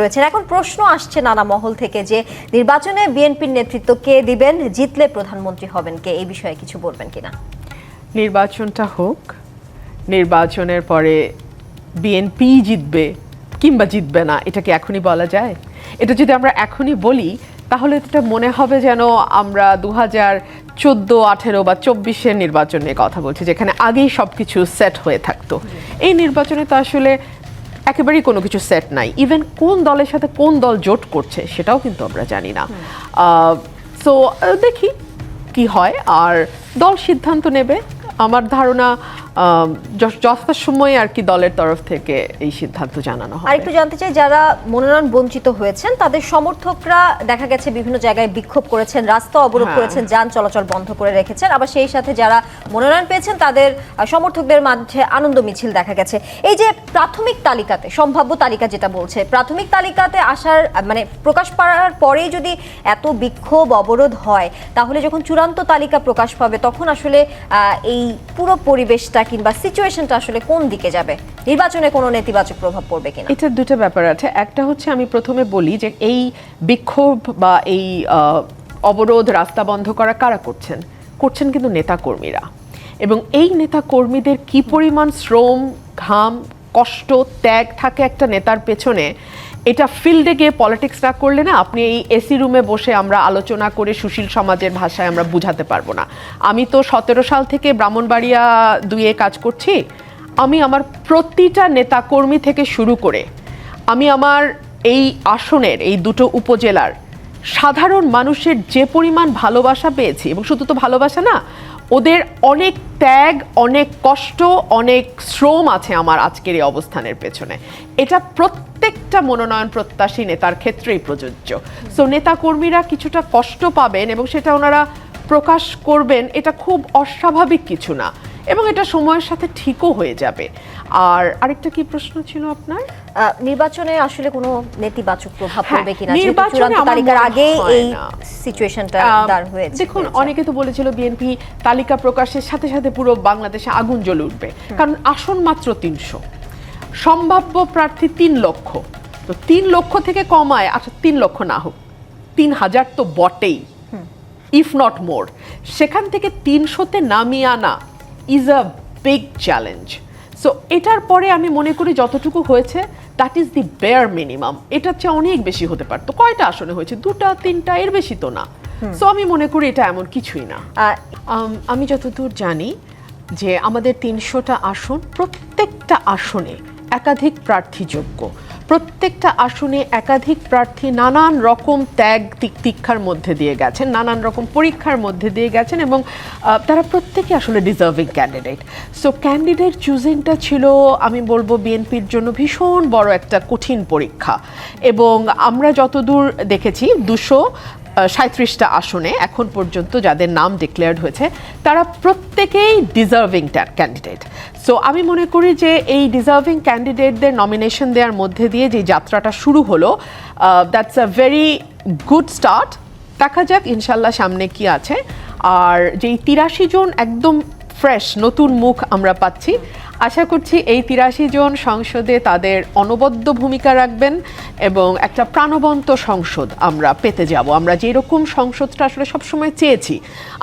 রয়েছেন এখন প্রশ্ন আসছে নানা মহল থেকে যে নির্বাচনে বিএনপির নেতৃত্ব কে দিবেন, জিতলে প্রধানমন্ত্রী হবেন কে? এই বিষয়ে কিছু বলবেন কিনা? নির্বাচনটা হোক, নির্বাচনের পরে বিএনপি জিতবে কিংবা জিতবে না, এটা কি এখনই বলা যায়? এটা যদি আমরা এখনই বলি, তাহলে এটা মনে হবে যেন আমরা দু হাজার চোদ্দ আঠেরো বা চব্বিশের নির্বাচন নিয়ে কথা বলছি, যেখানে আগেই সব কিছু সেট হয়ে থাকতো। এই নির্বাচনে তো আসলে একেবারেই কোনো কিছু সেট নাই। ইভেন কোন দলের সাথে কোন দল জোট করছে সেটাও কিন্তু আমরা জানি না। সো দেখি কি হয়। আর দল সিদ্ধান্ত নেবে আমার ধারণা যথাসময়ে আর কি দলের তরফ থেকে এই সিদ্ধান্ত জানানো আর হবে। একটু জানতে চাই যারা মনোনয়ন বঞ্চিত হয়েছেন তাদের সমর্থকরা দেখা গেছে বিভিন্ন জায়গায় বিক্ষোভ করেছেন রাস্তা অবরোধ হ্যাঁ। করেছেন যান চলাচল বন্ধ করে রেখেছেন। আবার সেই সাথে যারা মনোনয়ন পেয়েছেন তাদের সমর্থকদের মাঝে আনন্দ মিছিল দেখা গেছে। এই যে প্রাথমিক তালিকাতে সম্ভাব্য তালিকা যেটা বলছে প্রাথমিক তালিকাতে আসার মানে প্রকাশ পাওয়ার পরেই যদি এত বিক্ষোভ অবরোধ হয় তাহলে যখন চূড়ান্ত তালিকা প্রকাশ পাবে তখন আসলে আহ, পুরো পরিবেশটা কিংবা সিচুয়েশনটা আসলে কোন দিকে যাবে? নির্বাচনে কোনো নেতিবাচক প্রভাব পড়বে কিনা? এটা দুটো ব্যাপার আছে। একটা হচ্ছে আমি প্রথমে বলি যে এই বিক্ষোভ বা এই অবরোধ রাস্তা বন্ধ করা কারা করছেন? করছেন কিন্তু নেতাকর্মীরা। এবং এই নেতাকর্মীদের কি পরিমাণ শ্রম, ঘাম কষ্ট, ত্যাগ থাকে একটা নেতার পেছনে। এটা ফিল্ডে গিয়ে পলিটিক্স না করলে না আপনি এই এসি রুমে বসে আমরা আলোচনা করে সুশীল সমাজের ভাষায় আমরা বুঝাতে পারব না। আমি তো সতেরো সাল থেকে ব্রাহ্মণবাড়িয়া দুইয়ে কাজ করছি। আমি আমার প্রতিটা নেতাকর্মী থেকে শুরু করে আমি আমার এই আসনের, এই দুটো উপজেলার সাধারণ মানুষের যে পরিমাণ ভালোবাসা পেয়েছি, এবং শুধু তো ভালোবাসা না ওদের অনেক ত্যাগ, অনেক কষ্ট, অনেক শ্রম আছে আমার আজকের এই অবস্থানের পেছনে। এটা প্রত্যেকটা মনোনয়ন প্রত্যাশী নেতার ক্ষেত্রেই প্রযোজ্য। সো নেতাকর্মীরা কিছুটা কষ্ট পাবেন এবং সেটা ওনারা প্রকাশ করবেন, এটা খুব অস্বাভাবিক কিছু না। এবং এটা সময়ের সাথে ঠিকও হয়ে যাবে। আর আরেকটা কি প্রশ্ন ছিল আপনার? নির্বাচনে আসলে কোনো নেতিবাচক প্রভাব হ্যাঁ, পড়বে কিনা? নির্বাচনে তালিকার হয় এই সিচুয়েশনটা দাঁড় হয়েছে দেখুন অনেকে তো বলেছিল বিএনপি তালিকা প্রকাশের সাথে সাথে পুরো বাংলাদেশে আগুন জ্বলে উঠবে। কারণ আসন মাত্র তিনশো। সম্ভাব্য প্রার্থী তিন লক্ষ। তো তিন লক্ষ থেকে কমায় আচ্ছা তিন লক্ষ না হোক তিন হাজার তো বটেই। ইফ নট মোর সেখান থেকে তিনশোতে নামিয়ে আনা is a big challenge so এটার পরে আমি মনে করি যতটুকু হয়েছে that is the bare minimum এটার চেয়ে অনেক বেশি হতে পারতো। কয়টা আসনে হয়েছে? দুটা তিনটা এর বেশি তো না। সো আমি মনে করি এটা এমন কিছুই না। আম, যতদূর জানি যে আমাদের তিনশোটা আসন প্রত্যেকটা আসনে একাধিক প্রার্থীযোগ্য। প্রত্যেকটা আসনে একাধিক প্রার্থী নানান রকম ত্যাগ তিক্ষার মধ্যে দিয়ে গেছেন, নানান রকম পরীক্ষার মধ্যে দিয়ে গেছেন এবং তারা প্রত্যেকে আসলে ডিজার্ভিং ক্যান্ডিডেট সো ক্যান্ডিডেট চুজিংটা ছিল, আমি বলব বিএনপির জন্য ভীষণ বড় একটা কঠিন পরীক্ষা। এবং আমরা যতদূর দেখেছি, দুশো সাঁত্রিশটা আসনে এখন পর্যন্ত যাদের নাম ডিক্লেয়ার্ড হয়েছে, তারা প্রত্যেকেই ডিজার্ভিং ক্যান্ডিডেট সো আমি মনে করি যে এই ডিজার্ভিং ক্যান্ডিডেটদের নমিনেশন দেওয়ার মধ্যে দিয়ে যে যাত্রাটা শুরু হলো that's a very good start দেখা যাক, ইনশাল্লাহ সামনে কি আছে। আর যেই তিরাশি জন একদম ফ্রেশ নতুন মুখ আমরা পাচ্ছি আশা করছি এই তিরাশি জন সংসদে তাদের অনবদ্য ভূমিকা রাখবেন এবং একটা প্রাণবন্ত সংসদ আমরা পেতে যাব। আমরা যেরকম সংসদটা আসলে সবসময় চেয়েছি,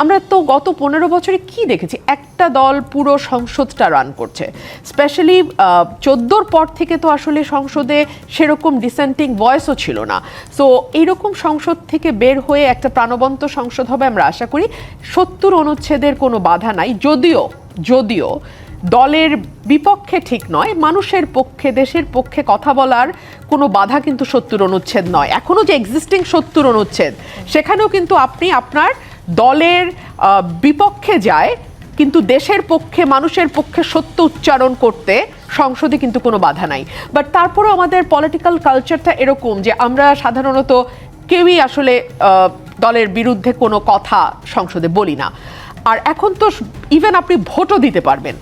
আমরা তো গত পনেরো বছরে কি দেখেছি? একটা দল পুরো সংসদটা রান করছে। স্পেশালি চোদ্দোর পর থেকে তো আসলে সংসদে সেরকম ডিসেন্টিং ভয়েসও ছিল না। সো এইরকম সংসদ থেকে বের হয়ে একটা প্রাণবন্ত সংসদ হবে আমরা আশা করি। সত্তর অনুচ্ছেদের কোনো বাধা নাই। যদিও যদিও দলের বিপক্ষে ঠিক নয়, মানুষের পক্ষে, দেশের পক্ষে কথা বলার কোনো বাধা কিন্তু সত্তর অনুচ্ছেদ নয়। এখনও যে এক্সিস্টিং সত্তর অনুচ্ছেদ, সেখানেও কিন্তু আপনি আপনার দলের বিপক্ষে যায়, কিন্তু দেশের পক্ষে, মানুষের পক্ষে সত্য উচ্চারণ করতে সংসদে কিন্তু কোনো বাধা নাই। বাট তারপরেও আমাদের পলিটিক্যাল কালচারটা এরকম যে আমরা সাধারণত কেউই আসলে দলের বিরুদ্ধে কোনো কথা সংসদে বলি না। আর এখন তো ইভেন আপনি ভোটও দিতে পারবেন।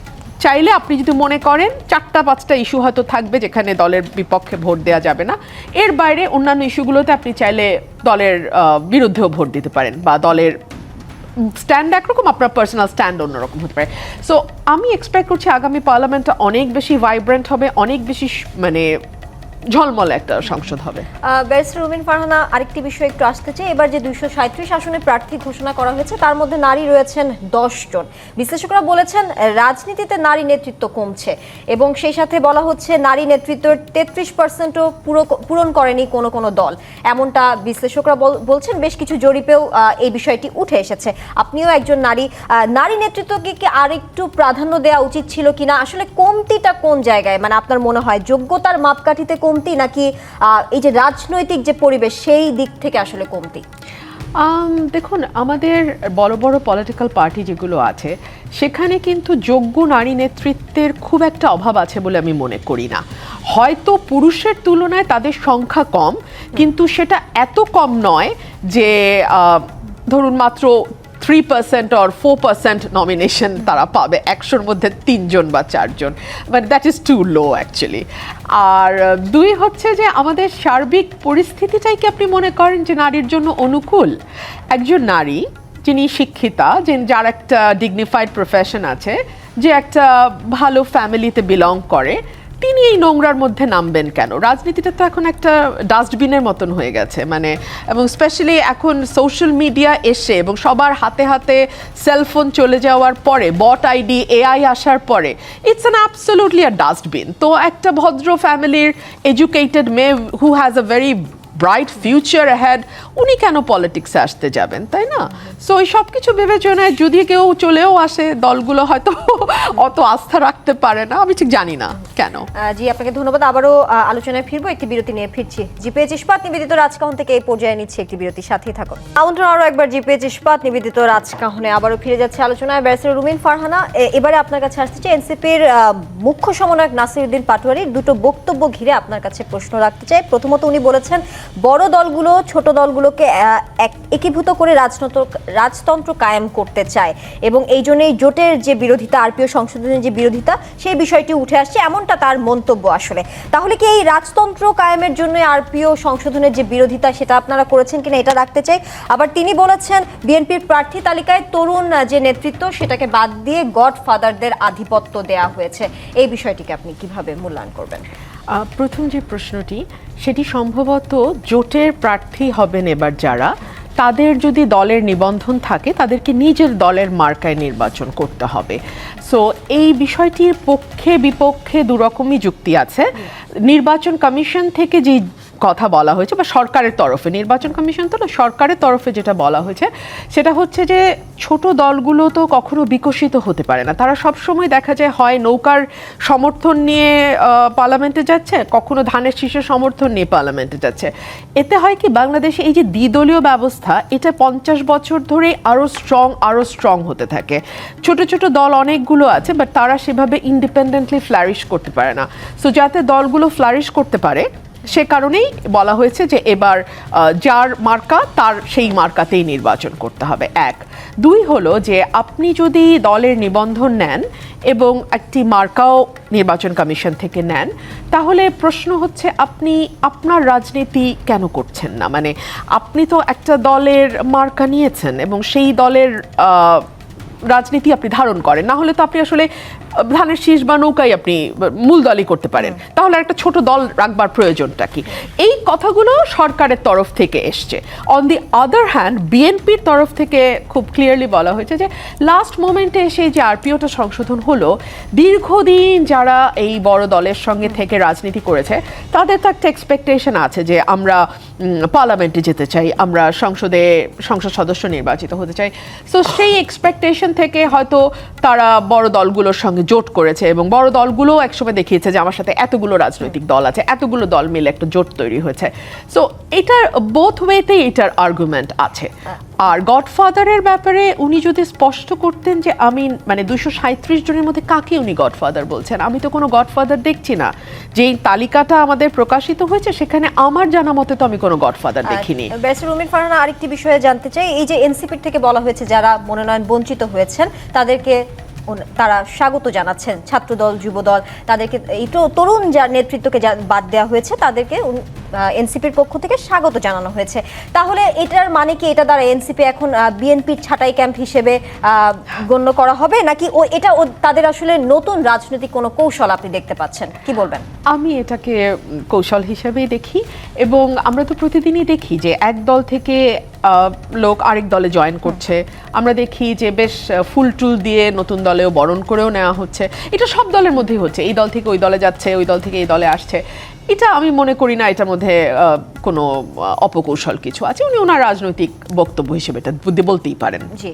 চাইলে আপনি যদি মনে করেন চারটা, পাঁচটা ইস্যু হয়তো থাকবে যেখানে দলের বিপক্ষে ভোট দেওয়া যাবে না। এর বাইরে অন্যান্য ইস্যুগুলোতে আপনি চাইলে দলের বিরুদ্ধেও ভোট দিতে পারেন বা দলের স্ট্যান্ড একরকম, আপনার পার্সোনাল স্ট্যান্ড অন্যরকম হতে পারে। সো আমি এক্সপেক্ট করছি আগামী পার্লামেন্টটা অনেক বেশি ভাইব্রেন্ট হবে, অনেক বেশি মানে ঝলমলে একটা সংসদ হবে। ব্যারিস্টার রুমিন ফারহানা, আরেকটি বিষয় একটু আসতে চাই। এবার যে দুইশো সাঁত্রিশ আসনে প্রার্থী ঘোষণা করা হয়েছে, তার মধ্যে নারী রয়েছেন দশ জন। বিশ্লেষকরা বলেছেন, রাজনীতিতে নারী নেতৃত্ব কমছে এবং সেই সাথে বলা হচ্ছে, নারী নেতৃত্বের তেত্রিশ পার্সেন্টও পূরণ করেনি কোনো কোনো দল। এমনটা বিশ্লেষকরা বলছেন, বেশ কিছু জরিপেও এই বিষয়টি উঠে এসেছে। আপনিও একজন নারী নারী নেতৃত্বকে কি আরেকটু প্রাধান্য দেওয়া উচিত ছিল কিনা? আসলে কমতিটা কোন জায়গায়? মানে আপনার মনে হয় যোগ্যতার মাপকাঠিতে কমতি নাকি এই যে রাজনৈতিক যে পরিবেশ, সেই দিক থেকে আসলে কমতি? দেখুন, আমাদের বড় বড় পলিটিক্যাল পার্টি যেগুলো আছে, সেখানে কিন্তু যোগ্য নারী নেতৃত্বের খুব একটা অভাব আছে বলে আমি মনে করি না। হয়তো পুরুষের তুলনায় তাদের সংখ্যা কম, কিন্তু সেটা এত কম নয় যে ধরুন মাত্র three percent or four percent nomination তারা পাবে। একশোর মধ্যে তিনজন বা চারজন। But that is too low actually আর দুই হচ্ছে যে আমাদের সার্বিক পরিস্থিতিটাই কি আপনি মনে করেন যে নারীর জন্য অনুকূল? একজন নারী, যিনি শিক্ষিতা, যে, যার একটা ডিগনিফাইড প্রফেশন আছে, যে একটা ভালো ফ্যামিলিতে বিলং করে তিনি এই নোংরার মধ্যে নামবেন কেন? রাজনীতিটা তো এখন একটা ডাস্টবিনের মতন হয়ে গেছে মানে এবং স্পেশালি এখন সোশ্যাল মিডিয়া এসে এবং সবার হাতে হাতে সেলফোন চলে যাওয়ার পরে বট আইডি এআই আসার পরে it's an absolutely a dustbin তো একটা ভদ্র ফ্যামিলির এডুকেটেড মেয়ে who has a very bright future had উনি কেন পলিটিক্সে আসতে যাবেন, তাই না? সো এই সব কিছু বিবেচনায় যদি কেউ চলেও আসে, দলগুলো হয়তো অত আস্থা রাখতে পারে না, আমি ঠিক জানি না, কেন? জি, আপনাকে ধন্যবাদ। আবারও আলোচনায় ফিরবো, একটি বিরতি নিয়ে ফিরছি। জিপিএচ ইস্পাত নিবেদিত রাজকাহন থেকে এই পর্যায়ে নিচ্ছে একটি বিরতি সাথেই থাকুন। আমন্ত্রণ আরও একবার জিপিএচ ইস্পাত নিবেদিত রাজকাহনে। আবারও ফিরে যাচ্ছে আলোচনায় ব্যারিস্টার রুমিন ফারহানা। এবারে আপনার কাছে চাই এনসিপির মুখ্য সমন্বয়ক নাসিরুদ্দিন পাটোয়ারির দুটো বক্তব্য ঘিরে আপনার কাছে প্রশ্ন রাখতে চাই। প্রথমত উনি বলেছেন বড় দলগুলো ছোট দলগুলোকে এক- একীভূত করে রাজতন্ত্র রাজতন্ত্র কায়েম করতে চায়। এবং এই জন্যই জোটের যে বিরোধিতা, আরপিও সংশোধনের যে বিরোধিতা, সেই বিষয়টি উঠে আসছে, এমনটা তার মন্তব্য আসলে। তাহলে কি এই রাজতন্ত্র কায়েমের জন্য আরপিও সংশোধনের যে বিরোধিতা, সেটা আপনারা করেছেন কিনা এটা রাখতে চাই। আবার তিনি বলেছেন, বিএনপির প্রার্থী তালিকায় তরুণ যে নেতৃত্ব, সেটাকে বাদ দিয়ে গডফাদারদের আধিপত্য দেয়া হয়েছে। এই বিষয়টিকে আপনি কীভাবে মূল্যায়ন করবেন? প্রথম যে প্রশ্নটি, সেটি সম্ভবত জোটের প্রার্থী হবেন এবার যারা। তাদের যদি দলের নিবন্ধন থাকে, তাদেরকে নিজের দলের মার্কায় নির্বাচন করতে হবে। সো এই বিষয়টির পক্ষে বিপক্ষে দুরকমই যুক্তি আছে। নির্বাচন কমিশন থেকে যে কথা বলা হয়েছে বা সরকারের তরফে, নির্বাচন কমিশন তো না, সরকারের তরফে যেটা বলা হয়েছে, সেটা হচ্ছে যে ছোট দলগুলো তো কখনো বিকশিত হতে পারে না। তারা সব সময় দেখা যায় হয় নৌকার সমর্থন নিয়ে পার্লামেন্টে যাচ্ছে, কখনো ধানের শীষের সমর্থন নিয়ে পার্লামেন্টে যাচ্ছে। এতে হয় কি, বাংলাদেশে এই যে দ্বিদলীয় ব্যবস্থা, এটা পঞ্চাশ বছর ধরে আরও স্ট্রং আরও স্ট্রং হতে থাকে। ছোট ছোট দল অনেকগুলো আছে বাট তারা সেভাবে ইন্ডিপেন্ডেন্টলি ফ্লারিশ করতে পারে না। সো যাতে দলগুলো ফ্লারিশ করতে পারে সে কারণেই বলা হয়েছে যে এবার যার মার্কা, তার সেই মার্কাতেই নির্বাচন করতে হবে। এক। দুই হলো যে আপনি যদি দলের নিবন্ধন নেন এবং একটি মার্কাও নির্বাচন কমিশন থেকে নেন, তাহলে প্রশ্ন হচ্ছে আপনি, আপনার রাজনীতি কেন করছেন না? মানে আপনি তো একটা দলের মার্কা নিয়েছেন এবং সেই দলের রাজনীতি আপনি ধারণ করেন। না হলে তো আপনি আসলে ধানের শীষ বা নৌকাই আপনি মূল দলই করতে পারেন। তাহলে একটা ছোট দল রাখবার প্রয়োজনটা কি? এই কথাগুলো সরকারের তরফ থেকে এসছে। অন দি আদার হ্যান্ড বিএনপির তরফ থেকে খুব ক্লিয়ারলি বলা হয়েছে যে লাস্ট মোমেন্টে এসে যে আরপিওটা সংশোধন হলো দীর্ঘদিন যারা এই বড় দলের সঙ্গে থেকে রাজনীতি করেছে তাদের তো একটা এক্সপেকটেশন আছে যে আমরা পার্লামেন্টে যেতে চাই আমরা সংসদে সংসদ সদস্য নির্বাচিত হতে চাই। সো সেই এক্সপেকটেশন থেকে হয়তো তারা বড় দলগুলোর সঙ্গে জোট করেছে এবং বড় দলগুলো একসময় দেখিয়েছে যে আমার সাথে এতগুলো রাজনৈতিক দল আছে এতগুলো দল মিলে একটা জোট তৈরি হয়েছে। সো এটার বোথ ওয়েতেই এটার আর্গুমেন্ট আছে। আর গডফাদারের ব্যাপারে উনি যদি স্পষ্ট করতেন যে আমি মানে দুশো সাঁত্রিশ জনের মধ্যে কাকে উনি গডফাদার বলছেন? আমি তো কোনো গডফাদার দেখছি না। যেই তালিকাটা আমাদের প্রকাশিত হয়েছে সেখানে আমার জানা মতে তো আমি কোনো গডফাদার দেখিনি। ব্যারিস্টার রুমিন ফারহানা আরেকটি বিষয়ে জানতে চাই এই যে এনসিপির থেকে বলা হয়েছে যারা মনোনয়ন বঞ্চিত হয়েছেন তাদেরকে তারা স্বাগত জানাচ্ছেন ছাত্রদল যুবদল। তাদেরকে এই তরুণ যার নেতৃত্বকে বাদ দেওয়া হয়েছে তাদেরকে এনসিপির পক্ষ থেকে স্বাগত জানানো হয়েছে। তাহলে এটার মানে কি? এটা দ্বারা এনসিপি এখন বিএনপির ছাঁটাই ক্যাম্প হিসেবে গণ্য করা হবে? নাকি ও এটা তাদের আসলে নতুন রাজনৈতিক কোনো কৌশল আপনি দেখতে পাচ্ছেন? কি বলবেন? আমি এটাকে কৌশল হিসেবেই দেখি এবং আমরা তো প্রতিদিনই দেখি যে এক দল থেকে লোক আরেক দলে জয়েন করছে। আমরা দেখি যে বেশ ফুল টুল দিয়ে নতুন দলেও বরণ করেও নেওয়া হচ্ছে। এটা সব দলের মধ্যেই হচ্ছে। এই দল থেকে ওই দলে যাচ্ছে, ওই দল থেকে এই দলে আসছে। এটা আমি মনে করি না, এটার মধ্যে কোনো অপকৌশল কিছু আছে। উনি ওনার রাজনৈতিক বক্তব্য হিসেবে এটা বলতেই পারেন। জি।